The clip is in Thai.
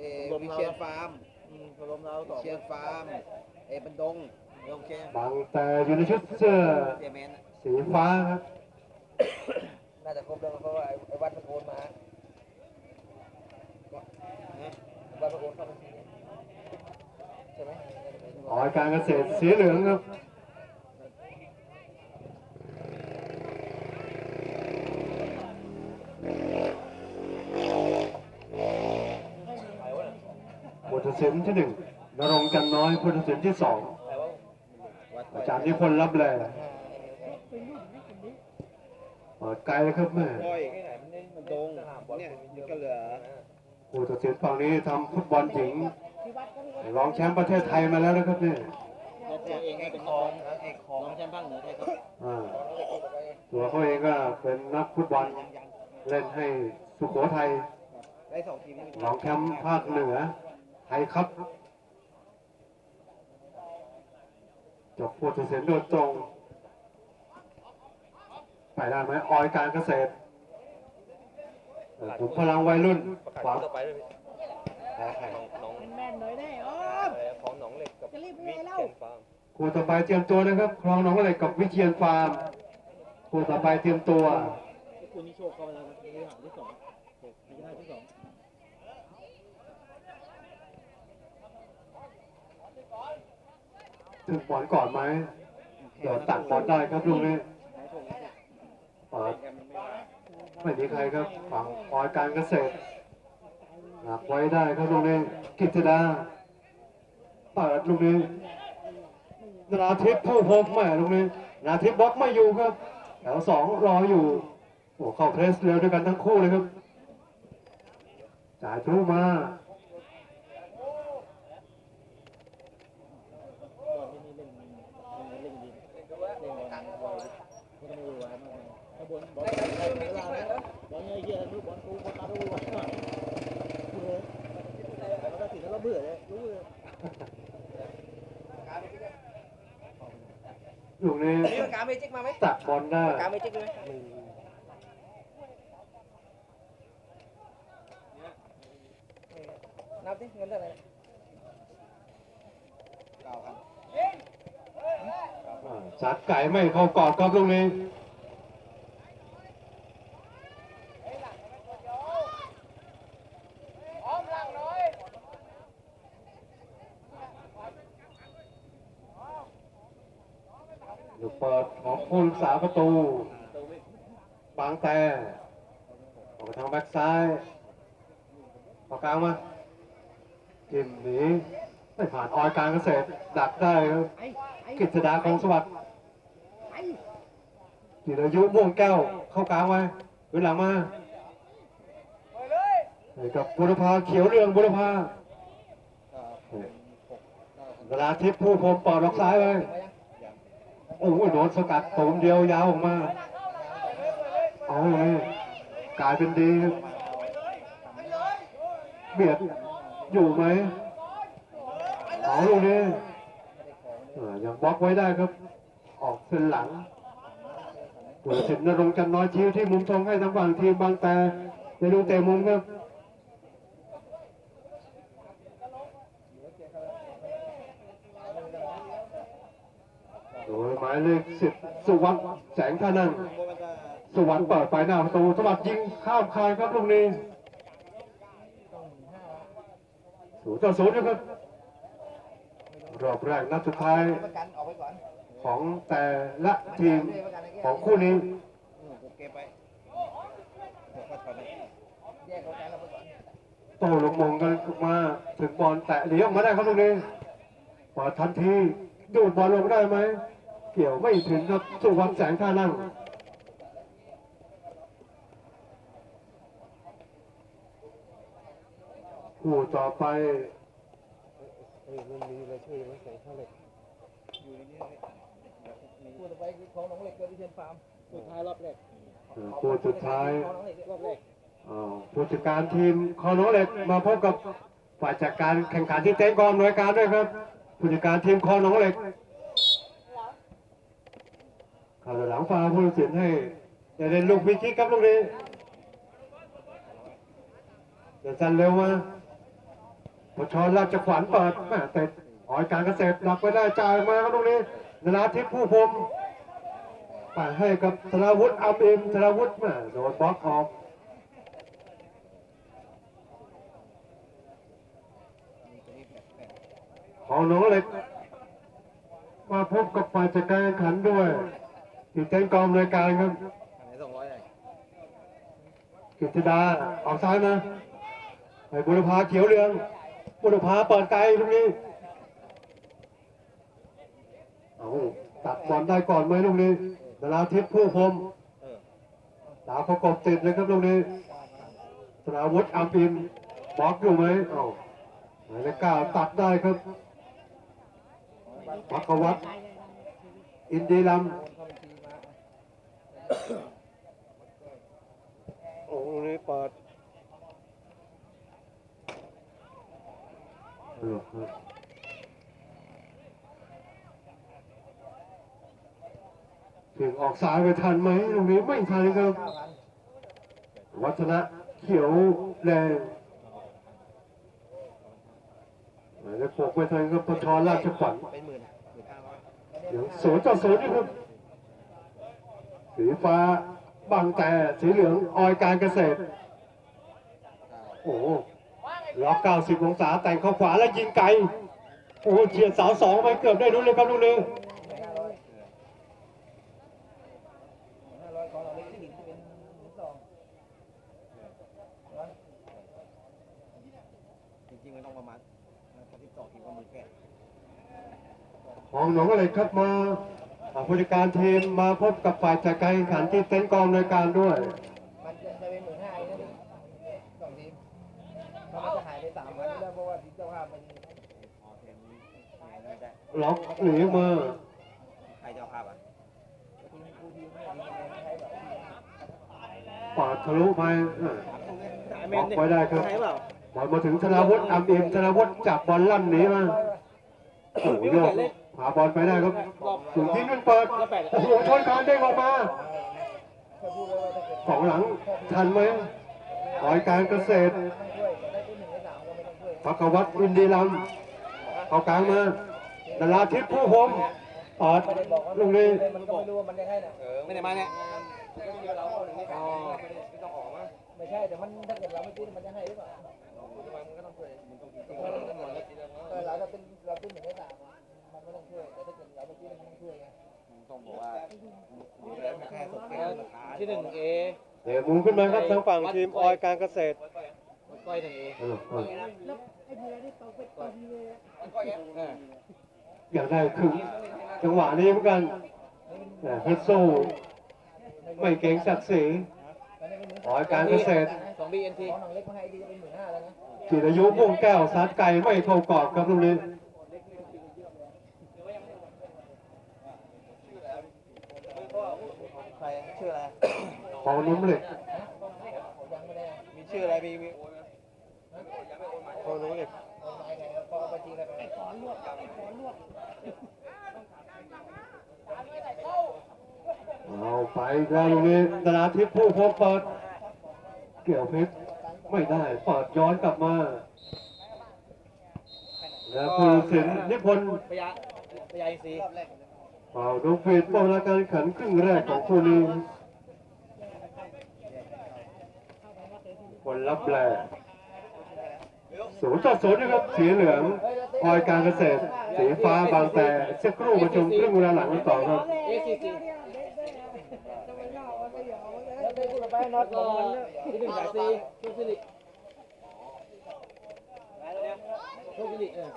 เออวิเชียนฟาร์มอืมพอลมเราสวิองเชียนฟาร์ม เอบันดงโอเคบางแต่อยู่ในชุดเสื้อเสียแมนอะสีฟ้าครับ น่าจะครบแล้วเพราะว่าไอ้ไอ้วัดตะโกนมาวัดตะโกนเข้ามาทีนี้ใช่ไหมออยการเกษตรสีเหลืองครับ ศิลป์ที่หนึ่งนรงค์จันน้อยพุทธศิลป์ที่สองวัดอาจารย์นิพนธ์รับแลเปิดไกลเลยครับแม่ก้อยมันดงเนี่ยมันก็เหลือผู้ตัดสินฝั่งนี้ทำฟุตบอลหญิงรองแชมป์ประเทศไทยมาแล้วนะครับเนี่ยตัวเองให้เป็นคองเอกของน้องแชมป์ภาคเหนือไทยครับอ่าตัวเขาเองก็เป็นนักฟุตบอลเล่นให้สุโขทัยได้สองทีมนี่รองแชมป์ภาคเหนือ ไทยครับจบผู้ตัดสินโดยตรงไปได้ไหมออยการเกษตรเอ่อถุงพลังวัยรุ่นขวาต่อไปด้วยน้องแม่นหน่อยได้อ้อมของหนองเหล็กกับจะรีบไปไหนเล่าเชียนฟาร์มคู่ต่อไปเตรียมตัวนะครับคลองหนองเหล็กกับวิเชียนฟาร์มคู่ต่อไปเตรียมตัวคุณนี่โชคเข้าไปแล้วครับที่หาที่สองที่ห้าที่สอง ถึงบอลก่อนไหมเดี๋ยวตัดบอลได้ครับลูกนี้เปิดไม่มีใครครับฝั่งออยการเกษตรหนักไว้ได้ครับลูกนี้กิตดาเปิดลูกนี้นาทิพย์ผู้พบแม่ลูกนี้นาทิพย์บล็อกไม่อยู่ครับแถวสองรออยู่โอ้เข้าเพรสเร็วด้วยกันทั้งคู่เลยครับจ่ายทะลุมา บอลที่นี่เล่นเล่นดีเล่นบอลไวไม่ต้องมือไวมากถ้าบอลบอลเวลาเนี่ยบอลเงี้ยเงี้ยลูกบอลกูบอลตาดูไวมากเลยแล้วก็ถึงแล้วเบื่อเลยรู้เลย ลูกนี้มีปากกาเมจิกมาไหมตัดบอลได้ปากกาเมจิกไหมนับดิเงินเท่าไหร่เก้าพันอ่าจัดไก่ไม่เข้ากรอบครับลูกนี้ลูกเปิดของผู้รักษา ประตู บางแต่ออกมาทางแบ็กซ้ายปากกลางมาจิ้มหนีไม่ผ่านออยการเกษตรดักได้ครับไอ้ไอ้กฤษดาของสวัสดิ์ไอ้จิรายุม่วงแก้วเข้ากลางไว้เวหลังมาให้กับบุรพาเขียวเรืองบุรพาเวลาทิพย์ผู้พรมปอดออกซ้ายไป โอ้โหโดนสกัดตูมเดียวยาวออกมาเอาเลยกลายเป็นดีเบียดอยู่ไหมเอาลูกนี้ยังบล็อกไว้ได้ครับ ออกเส้นหลังผู้ตัดสินนรงจันน้อยชี้ที่มุมทรงให้ทางฝั่งทีมบางแต่ไปดูเตะมุมครับโดย หมายเลขสิบสุวัสด์แสงท่านั่งสุวัสด์เปิดไปหน้าประตูสวัสด์ยิงข้ามคานครับลูกนี้ศูนย์ต่อศูนย์นะครับรอบแรกนัดสุดท้ายของแต่ละทีมของคู่นี้อืมผมเก็บไปเดี๋ยวค่ออกประกันเราไปก่อนโตลงมงกันมาถึงบอลแตะหนีออกมาได้ครับลูกนี้ปิดทันทีดูดบอลลงได้ไหม เกี่ยวไม่ถึงครับสุวรรณแสงท่านั่งคู่ต่อไปมันมีอะไรช่วยมันใส่ข้าวเหล็กอยู่ในนี้เลยพูดต่อไปคือของหนองเหล็กกับวิเชียนฟาร์มสุดท้ายรอบแรกเอ่อคู่สุดท้ายของหนองเหล็กรอบแรกอ่าผู้จัดการทีมคอโนเหล็กมาพบกับฝ่ายจัดการแข่งขันที่เต็นท์กองหน่วยการด้วยครับผู้จัดการทีมคอโนเหล็ก ข่าวหลังฟ้าผู้สินให้ได้เล่นลูกพิคิกครับลูกนี้เดินสั้นเร็วมาพชรราชขวัญเปิดแม่เตะออยการเกษตรดักไว้ได้จ่ายมาครับตรงนี้นราทิพย์ผู้พรหมไปให้กับธนาวุฒิอัมอิมธนาวุฒิแม่โดนบล็อกออกมีตัวนี้แปลกของน้องเล็ก มาพบกับฝ่ายจัดการแข่งขันด้วย ที่เต้นกองรายการครับๆทำไหนสองร้อยเลยกิตติดาออกซ้ายมาไปบุรพาเขียวเหลือง บุรพาเปิดไกลตรงนี้เอาตัดบอลได้ก่อนไหมลูกนี้นาราทิพย์ผู้พรหมเออดาวประกบติดเลยครับลูกนี้ธนาวุฒิอัมอินบล็อกอยู่ไหมเอ้าหมายเลขเก้าตัดได้ครับพักวัตรอินดีลัมเข้าบัญชีมา โอ้นี่เปิดถึงออกสายไปทันไหมตรงนี้ไม่ทันครับเก้าพันวัฒนะเขียวแดงหมายเลขหกไปทันครับปชรราชขวัญเป็นหมื่นหมื่นห้าร้อยยังศูนย์ต่อศูนย์นี่ครับ สีฟ้าบางแต่สีเหลืองออยการเกษตร โอ้โหล็อก90 องศาแต่งเข้าขวาแล้วยิงไกล โอ้โหเฉียดเสาสองไปเกือบได้ลุ้นเลยครับลูกนี้ห้าร้อยห้าร้อยของเราเล็กที่หนึ่งที่เป็นหนึ่งสองร้อยจริงๆมันต้องประมาณถ้าที่สองทีก็มือแก่ของหนองอะไรครับมาอ่า ผู้จัดการทีมมาพบกับฝ่ายจัดการแข่งขันที่เต็นท์กองในวยการด้วยมันจะไปเป็นหมื่นห้าเองนะสองทีมเพราะมันจะหายไปสามวันแล้วเพราะว่าทีมเจ้าภาพมันอ๋อเทมนี้ไม่ได้ล็อกหนีมาใครเจ้าภาพอะทีมกูทีมไม่มีคะแนนให้แบบปาดทะลุไปอ่าบล็อกไว้ได้ครับใช่เปล่าบอลมาถึงธนาวุฒิอัมอิมธนาวุฒิจับบอลลั่นหนีมาโอ้โหโยก หาบอลไปได้ครับถึงที่นั่นเปิดโอ้โหชนคานเด้งออกมาเคยพูดเลยว่าถ้าเกิดสองหลังทันไหมรอยการเกษตรต้องช่วยแต่ได้ที่หนึ่งได้สามก็ไม่ต้องช่วยพักวัตรอินดีลัมเข้ากลางมาดาราทิพย์ผู้พรหมปอดไม่ได้บอกว่าลูกนี้มันก็ไม่รู้ว่ามันยังไงน่ะเออไม่ได้มาเนี่ยเราคนนี้อ๋อไม่ต้องออกมาไม่ใช่แต่มันถ้าเกิดเราไม่ตีมันจะให้หรือเปล่ามันก็ต้องช่วยมันต้องตีเออเราจะเป็นเราเป็นหนึ่งได้สาม ต้องบอกว่าแค่สดแค่ราคาที่หนึ่งเอเดี๋ยวหมุนขึ้นมาครับทางฝั่งทีมออยการเกษตรก้อยหนึ่งเอเออเออแล้วไอ้เพื่อนนี่ตกไปตอนเลยอะอยากได้ครึ่งจังหวะนี้เหมือนกันแต่เฮดโซ่ไม่เก่งศักดิ์ศรีออยการเกษตรสองบีเอ็นทีของหนังเล็กมาให้ดีจะเป็นหมื่นห้าแล้วนะจิรายุม่วงแก้วซัดไก่ไม่เข้ากรอบครับลูกนี้ ใคร ชื่ออะไรของนุ่มเหล็กยังไม่ได้มีชื่ออะไรมีมีของนุ่มเหล็กเอาไม้ไงพอเอาไปจริงแล้วไปขอลวกขอลวกเอาไปอีกแล้วลูกนี้ดาราทิพย์ผู้พบเปิดเกี่ยวเพชรไม่ได้เปิดย้อนกลับมาแล้วผู้ตัดสินนิพนธ์พยาพยาอินทรีย์เป่าดงฟีดป้องกันการแข่งขันครึ่งแรกของคู่นี้ คนรับแรงศูนย์ต่อศูนย์นะครับ สีเหลืองออยการเกษตร สีฟ้าบางแต่สักครู่ประชุมครึ่งเวลาหลังต่อครับโชคดีเออ